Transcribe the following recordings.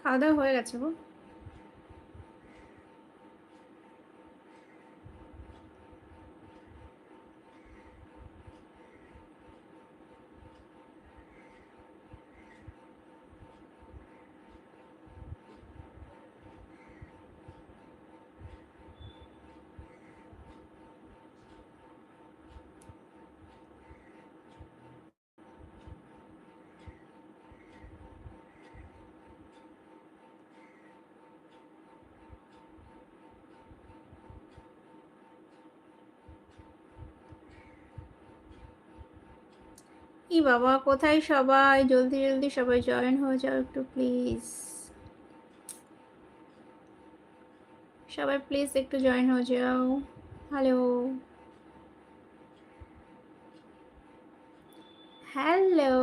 খাওয়া দাওয়া হয়ে গেছে গো। ই বাবা? কোথায় সবাই? জলদি জলদি সবাই জয়েন হয়ে যাও একটু প্লিজ সবাই প্লিজ একটু জয়েন হয়ে যাও। হ্যালো হ্যালো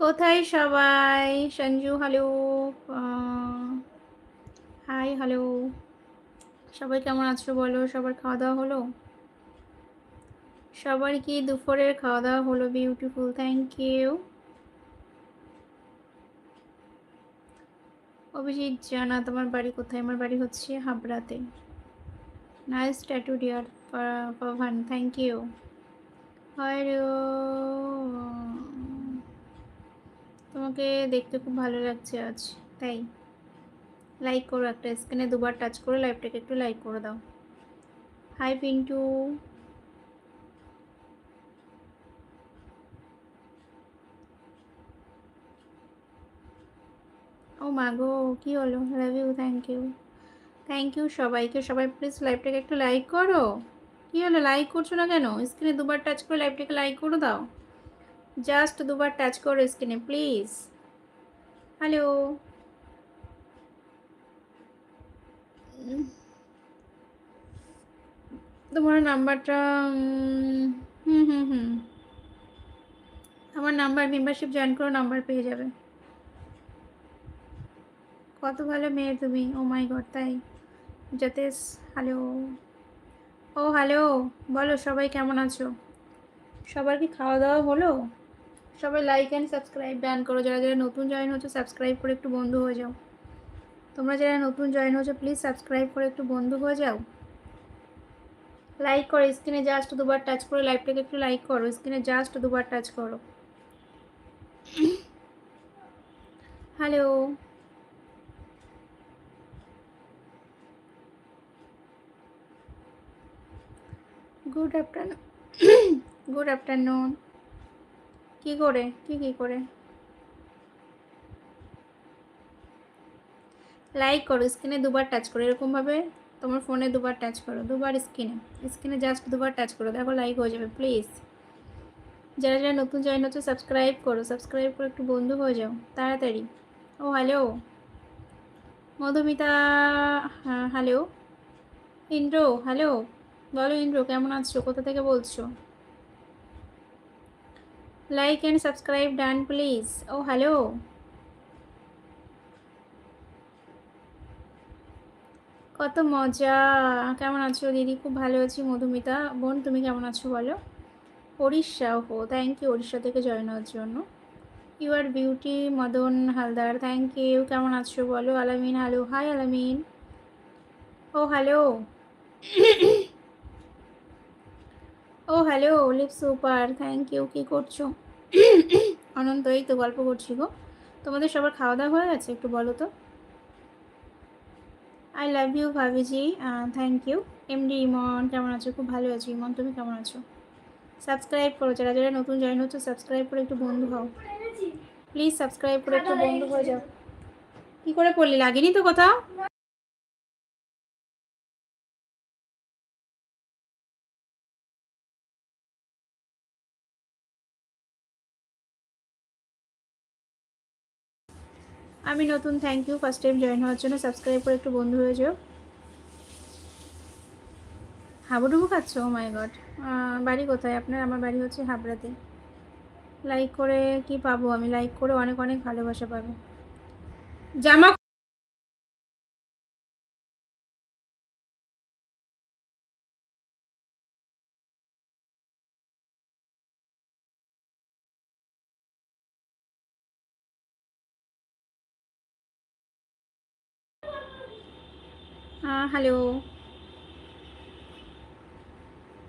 কোথায় সবাই? সঞ্জু হ্যালো হাই হ্যালো সবাই কেমন আছো বলো? সবার খাওয়া দাওয়া হলো? সবার কি দুপুরের খাওয়া দাওয়া হলো? বিউটিফুল থ্যাংক ইউ অভিজিৎ, জানা, তোমার বাড়ি কোথায়? আমার বাড়ি হচ্ছে হাবড়াতে। Nice tattoo dear Pavan thank you hello তোমাকে দেখতে খুব ভালো লাগছে আজ, তাই। লাইক করো একটা স্ক্রিনে দুবার টাচ করে লাইভটাকে একটু লাইক করে দাও। হাই পিন্টু ও মাগো কি হলো? Love you thank you thank you সবাইকে। সবাই প্লিজ লাইভটাকে একটু লাইক করো। কি হলো? লাইক করছ না কেন? স্ক্রিনে দুবার টাচ করে লাইভটাকে লাইক করে দাও। জাস্ট দুবার টাচ করো স্ক্রিনে প্লিজ হ্যালো তোমার নাম্বারটা হুম হুম হুম। আমার নাম্বার মেম্বারশিপ জয়েন করো, নাম্বার পেয়ে যাবে। কত ভালো মেয়ে তুমি। ও মাই গড তাই। যতেশ হ্যালো ও হ্যালো বলো, সবাই কেমন আছো? সবার কি খাওয়া দাওয়া হলো? সবাই লাইক অ্যান্ড সাবস্ক্রাইব ব্যান করো। যারা যারা নতুন জয়েন হচ্ছে সাবস্ক্রাইব করে একটু বন্ধু হয়ে যাও। তোমরা যারা নতুন জয়েন হচ্ছে প্লিজ সাবস্ক্রাইব করে একটু বন্ধু হয়ে যাও। লাইক করো স্ক্রিনে জাস্ট দুবার টাচ করে লাইভটাকে একটু লাইক করো স্ক্রিনে জাস্ট দুবার টাচ করো। Hello good afternoon good afternoon কি করে? কি কি করে? লাইক করো স্ক্রিনে দুবার টাচ করো এরকমভাবে তোমার ফোনে দুবার টাচ করো, দুবার স্ক্রিনে স্ক্রিনে জাস্ট দুবার টাচ করো, দেখো লাইক হয়ে যাবে প্লিজ যারা যারা নতুন জয়েন হচ্ছে সাবস্ক্রাইব করো সাবস্ক্রাইব করে একটু বন্ধু হয়ে যাও, তাড়াতাড়ি। ও হ্যালো মধুমিতা হ্যাঁ হ্যালো ইন্দ্র হ্যালো বলো ইন্দ্র, কেমন আছো? কোথা থেকে বলছো? Like and subscribe done please O hello কত মজা। কেমন আছো দিদি? খুব ভালো আছি, মধুমিতা। বোন, তুমি কেমন আছো বলো? উড়িষ্যা ও থ্যাংক ইউ উড়িষ্যা থেকে জয়েন হওয়ার জন্য। You are beauty Madan Haldar thank you কেমন আছো বলো? Alamin hello hi Alamin. ও হ্যালো ও হ্যালো লিপ সুপার থ্যাংক ইউ কী করছ? অনন্ত, এই তো গল্প করছি গো। তোমাদের সবার খাওয়া দাওয়া হয়ে গেছে একটু বলো তো? আই লাভ ইউ ভাবিজি। থ্যাংক ইউ এমডি ইমন, কেমন আছো? খুব ভালো আছো। ইমন, তুমি কেমন আছো? সাবস্ক্রাইব করো। যারা যারা নতুন জয়েন হচ্ছে সাবস্ক্রাইব করে একটু বন্ধু হও। প্লিজ সাবস্ক্রাইব করে একটু বন্ধু হয়ে যাও। কি করে পড়লি? লাগেনি তো কোথাও? আমি নতুন thank you first time join হওয়ার জন্য সাবস্ক্রাইব করে একটু বন্ধু হয়ে যাও। হাবুডুবু খাচ্ছ? ও মাই গড বাড়ি কোথায়? আপনার, আমার বাড়ি হচ্ছে হাবড়াতে। লাইক করে কি পাবো? আমি লাইক করে অনেক অনেক ভালোবাসা পাবো। জামা হ্যালো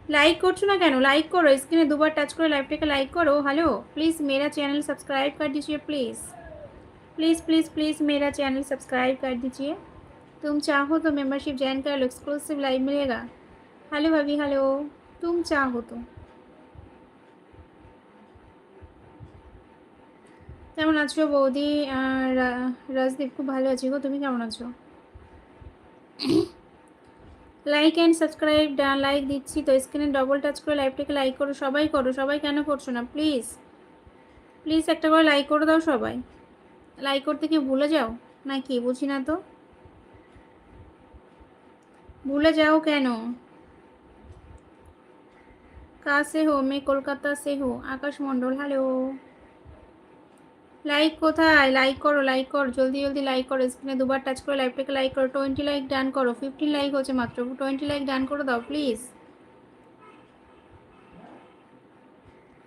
लाइक করছো না কেন লাইক করো স্ক্রিনে দুবার টাচ করে লাইভটাকে লাইক করো हेलो प्लीज़ मेरा चैनल सब्सक्राइब कर दीजिए प्लीज़ प्लीज़ प्लीज़ प्लीज़ मेरा चैनल सब्सक्राइब कर दीजिए तुम चाहो तो मेंबरशिप ज्वाइन कर लो एक्सक्लूसिव लाइव मिलेगा हेलो भाभी हेलो तुम चाहो तो কেমন আছো বৌদি রাজদীপ খুব ভালো আছি গো তুমি কেমন আছো লাইক অ্যান্ড সাবস্ক্রাইব লাইক দিচ্ছি তো স্ক্রিনে ডবল টাচ করে লাইভটাকে লাইক করো, সবাই করো, সবাই কেন করছ না? প্লিজ প্লিজ একটা করে লাইক করে দাও সবাই। লাইক করতে কি ভুলে যাও? না কি বুঝি না তো। ভুলে যাও কেন? কা সে হো? মে কলকাতা সে হো? আকাশ মণ্ডল হ্যালো লাইক কোথায়? লাইক করো লাইক করো। জলদি জলদি লাইক করো। স্ক্রিনে দুবার টাচ করে লাইভটাকে লাইক করো। টোয়েন্টি লাইক ডান করো। ফিফটিন লাইক হচ্ছে মাত্র। টোয়েন্টি লাইক ডান করে দাও please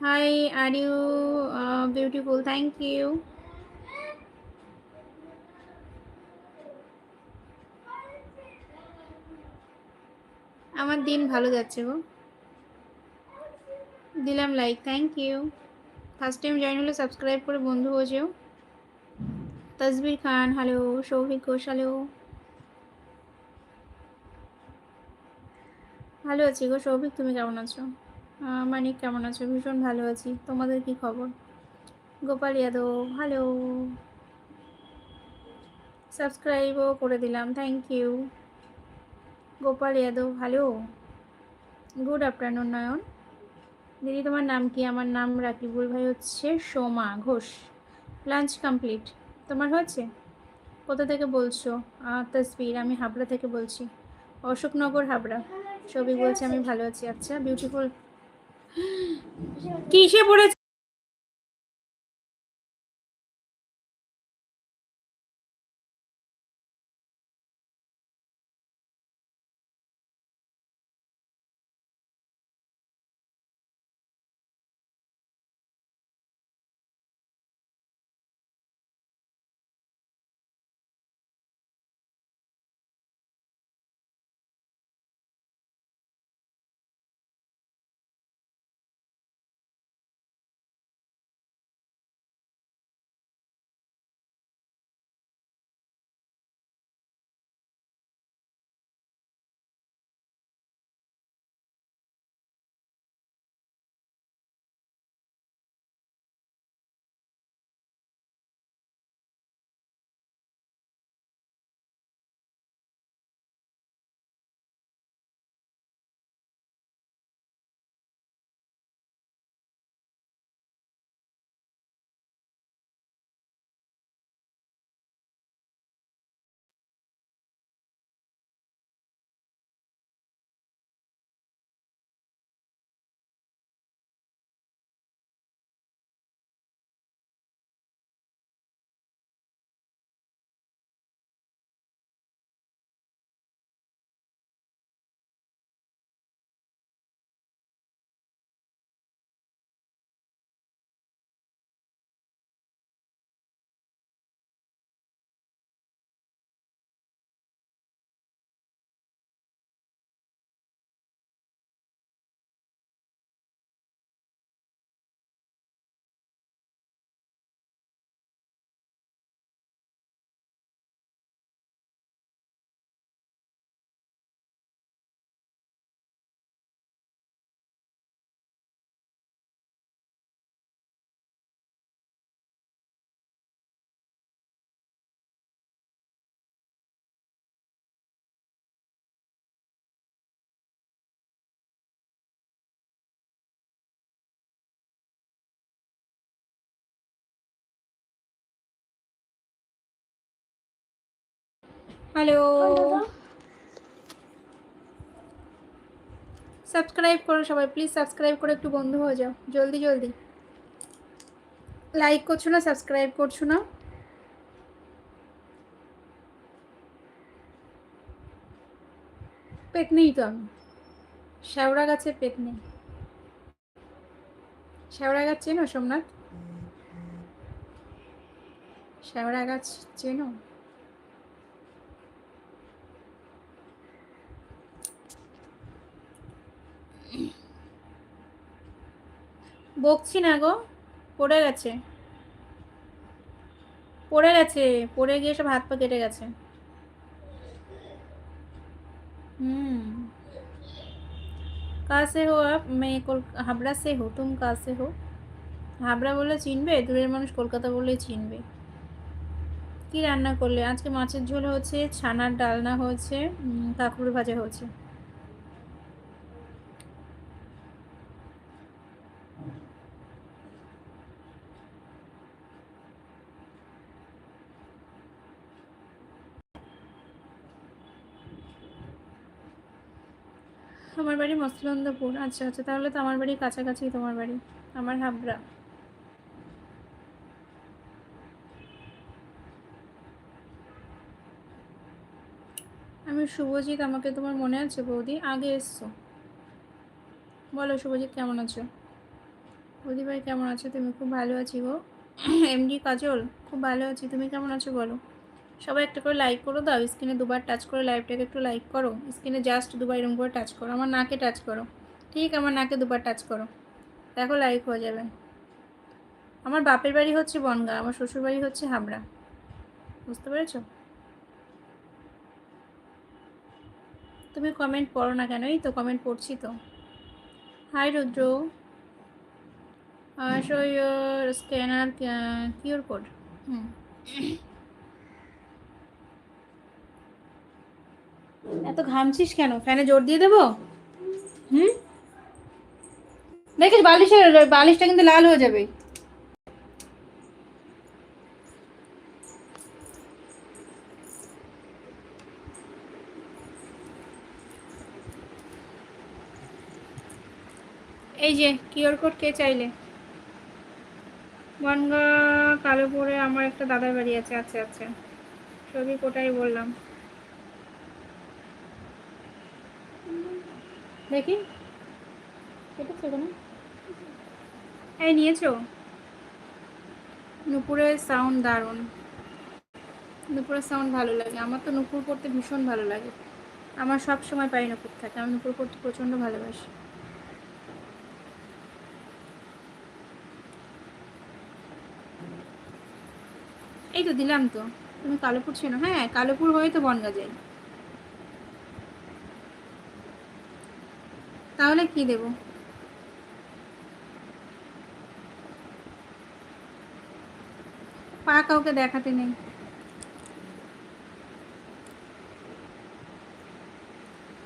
hi are you beautiful thank you আমার দিন ভালো যাচ্ছে গো। দিলাম like thank you first time join হলে সাবস্ক্রাইব করে বন্ধু হয়ে যেও। তসবির খান হ্যালো সৌভিক ঘোষ হ্যালো ভালো আছি গো সৌভিক তুমি কেমন আছো? মানিক, কেমন আছো? ভীষণ ভালো আছি। তোমাদের কি খবর? গোপাল যাদব হ্যালো সাবস্ক্রাইবও করে দিলাম thank you Gopal Yadav hello good afternoon Nayan. দিদি, তোমার নাম কি? আমার নাম রাকিবুল ভাই হচ্ছে সোমা ঘোষ। Lunch complete. তোমার হয়েছে? কোথা থেকে বলছো? তসবির আমি হাবড়া থেকে বলছি। অশোকনগর, হাবড়া। ছবি বলছে, আমি ভালো আছি। আচ্ছা বিউটিফুল কিসে পড়েছে? হ্যালো সাবস্ক্রাইব করো সবাই প্লিজ সাবস্ক্রাইব করে একটু বন্ধু হয়ে যাও। জলদি জলদি। লাইক করছ না সাবস্ক্রাইব করছ না? পেট নেই তো আমি। শ্যাওড়া গাছে পেট নেই। শ্যাওড়া গাছ চেনো সোমনাথ? শ্যাওড়া গাছ চেনো? বকছি না গো পড়ে গেছে পড়ে গেছে পড়ে গিয়ে সব হাত পা কেটে গেছে হুম कहाँ से हो आप मैं कोल হাবড়া से हो तुम कहाँ से हो হাবড়া বলে চিনবে দূরের মানুষ কলকাতা বললেই চিনবে কি রান্না করলে আজকে মাছের ঝোল হচ্ছে ছানার ডালনা হয়েছে উম, কাঁকড়ুর ভাজা হয়েছে আমার বাড়ি মসলন্দপুর। আচ্ছা আচ্ছা তাহলে তো আমার বাড়ি কাছাকাছি তোমার বাড়ি। আমার হাবড়া। আমি শুভজিৎ, আমাকে তোমার মনে আছে বৌদি? আগে এসছো। বলো শুভজিৎ, কেমন আছো? বৌদি ভাই, কেমন আছো? তুমি খুব ভালো আছি গো। এমডি কাজল, খুব ভালো আছি। তুমি কেমন আছো বলো? সবাই একটা করে লাইক করো, দাও। স্ক্রিনে দুবার টাচ করে লাইভটাকে একটু লাইক করো। স্ক্রিনে জাস্ট দুবার এরকম করে টাচ করো। আমার নাকে টাচ করো। ঠিক, আমার নাকে দুবার টাচ করো। দেখো লাইক হয়ে যাবে। আমার বাপের বাড়ি হচ্ছে বনগা, আমার শ্বশুর বাড়ি হচ্ছে হাবড়া। বুঝতে পেরেছ? তুমি কমেন্ট পড়ো না কেন? এই তো কমেন্ট পড়ছি তো। Hi Rudra. Scanner QR code হুম। এত ঘামছিস কেন? ফ্যানে জোর দিয়ে দেবো? হুম? দেখিস বালিশের বালিশটা কিন্তু লাল হয়ে যাবে। এই যে, কিউআর কোড কে চাইলে? বনগা কালোপুরে আমার একটা দাদার বাড়ি আছে আচ্ছা আচ্ছা ছবি কোটাই বললাম। দেখি। কেটেছে কোনো এই নিয়েছো? নুপুরের সাউন্ড দারুণ। নুপুরের সাউন্ড ভালো লাগে। আমার তো নুপুর পড়তে ভীষণ ভালো লাগে। আমার সব সময় পাই নুপুর থাকে। আমি নুপুর পড়তে প্রচণ্ড ভালোবাসি। এই তো দিলাম তো। তুমি কালোপুর ছিল হ্যাঁ কালোপুর হয়ে তো বনগা যাই। তাহলে কি দেব পা কাউকে দেখাতে নেই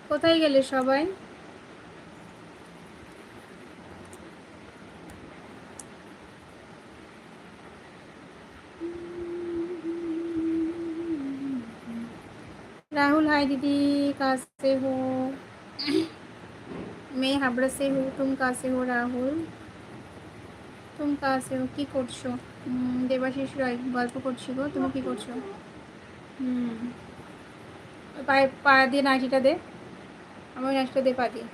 কোথায় গেলে সবাই राहुल हाय दीदी कहाँ से हो मैं हाबड़ा से हूँ तुम कहाँ से हो राहुल তুমি কাছে কি করছো উম, দেবাশিস রায় গল্প করছি গো তুমি কি করছো হুম ওই পায়ে পা দিয়ে নাচিটা দে আমার ওই নাচিটা দে পা দিয়ে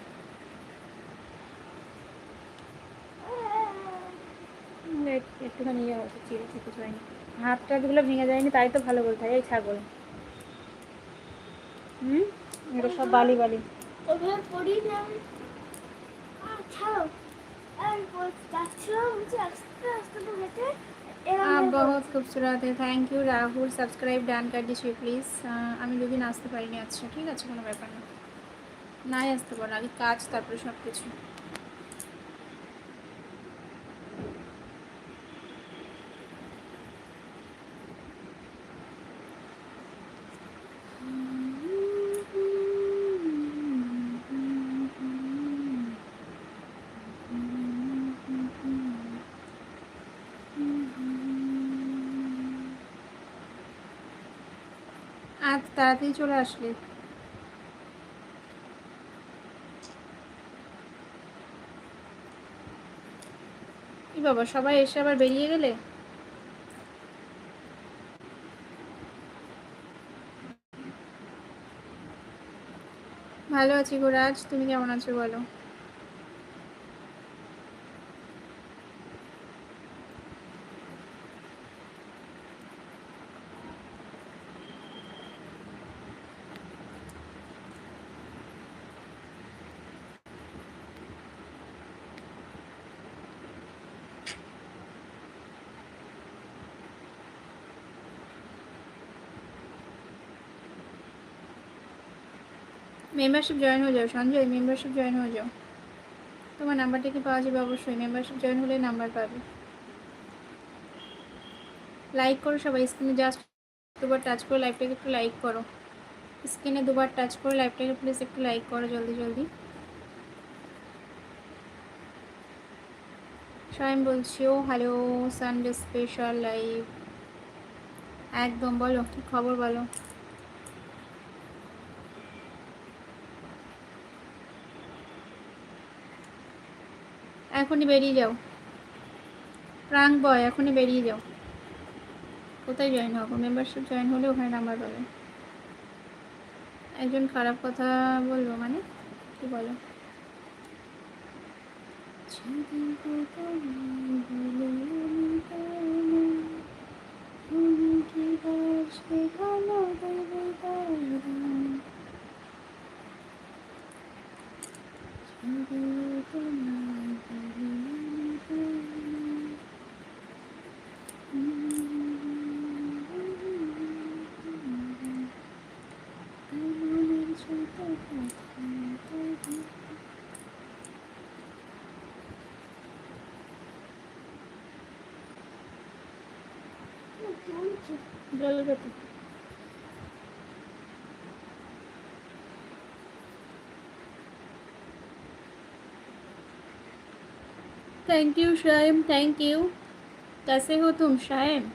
উম, এক- একটুখানি ইয়ে হচ্ছে চিড়েছে কিছু হয়নি হাত টাতগুলো ভেঙে যায়নি তাই তো ভালো বলতে হয় এই ছাগল হুম এগুলো সব বালি বালি आप করে बहुत खूबसूरत है thank you Rahul subscribe done করে দিচ্ছি প্লিজ আমি দুদিন আসতে পারিনি আচ্ছা ঠিক আছে কোনো ব্যাপার না নাই আসতে পারো আগে কাজ তারপরে সব কিছু তাড়াতাড়ি চলে আসলে। কি বাবা, সবাই এসে আবার বেরিয়ে গেলে? ভালো আছি গোরাজ তুমি কেমন আছো বলো? মেম্বারশিপ জয়েন হয়ে যাও, সঞ্জয় মেম্বারশিপ জয়েন হয়ে যাও। তোমার নাম্বারটা কি পাওয়া যাবে? অবশ্যই মেম্বারশিপ জয়েন হলে নাম্বার পাবে। লাইক করো সবাই স্ক্রিনে জাস্ট দুবার টাচ করে লাইভটাকে একটু লাইক করো। স্ক্রিনে দুবার টাচ করে লাইভটাকে প্লিজ একটু লাইক করো জলদি জলদি। স্বয়ং বলছি, ও হ্যালো সানডে স্পেশাল লাইভ একদম বলো, কী খবর বলো? এখনই বেরিয়ে যাও। প্রাং বয়, এখনই বেরিয়ে যাও। কোথায় জয়েন হব? মেম্বারশিপ জয়েন হলে ওখানে নাম্বার পাবে। একজন খারাপ কথা বলব মানে? কি বলো? তুমি কি বাসবে ভালো দেবে জল খেতে thank you Shayam thank you कैसे हो तुम शायम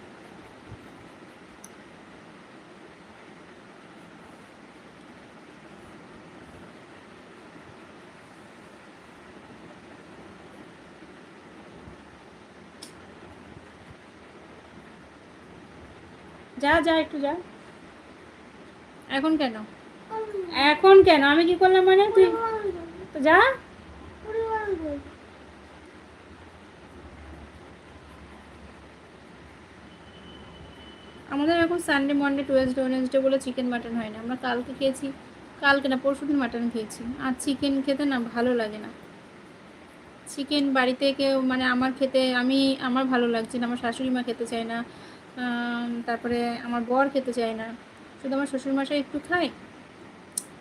যা যা একটু যা এখন কেন এখন কেন আমি কি করলাম মানে তুই তো যা আমাদের এখন সানডে মন্ডে টুয়েসডে ওয়েনেসডে বলে চিকেন মাটন হয় না আমরা কালকে খেয়েছি, কালকে না, পরশু দিন মাটন খেয়েছি। আর চিকেন খেতে না ভালো লাগে না। চিকেন বাড়িতে কেউ মানে আমার খেতে, আমি, আমার ভালো লাগছে না। আমার শাশুড়ি মা খেতে চায় না। তারপরে আমার বর খেতে চায় না। শুধু আমার শ্বশুরমশাই একটু খায়,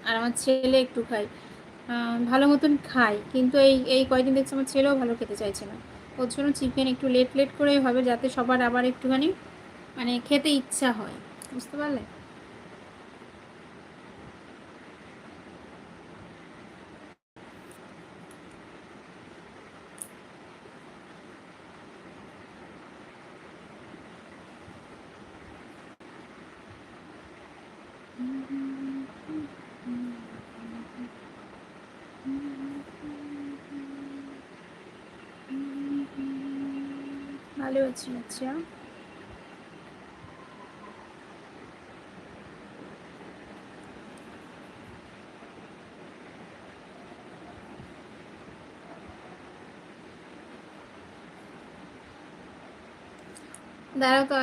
আর আমার ছেলে একটু খায়। ভালো মতন খায়। কিন্তু এই এই কয়দিন দেখছি আমার ছেলেও ভালো খেতে চাইছে না। ওর জন্য চিকেন একটু লেট লেট করেই হবে, যাতে সবার আবার একটুখানি মানে খেতে ইচ্ছা হয় বুঝতে পারলে? ভালো আছি আচ্ছা। দাঁড়াও তো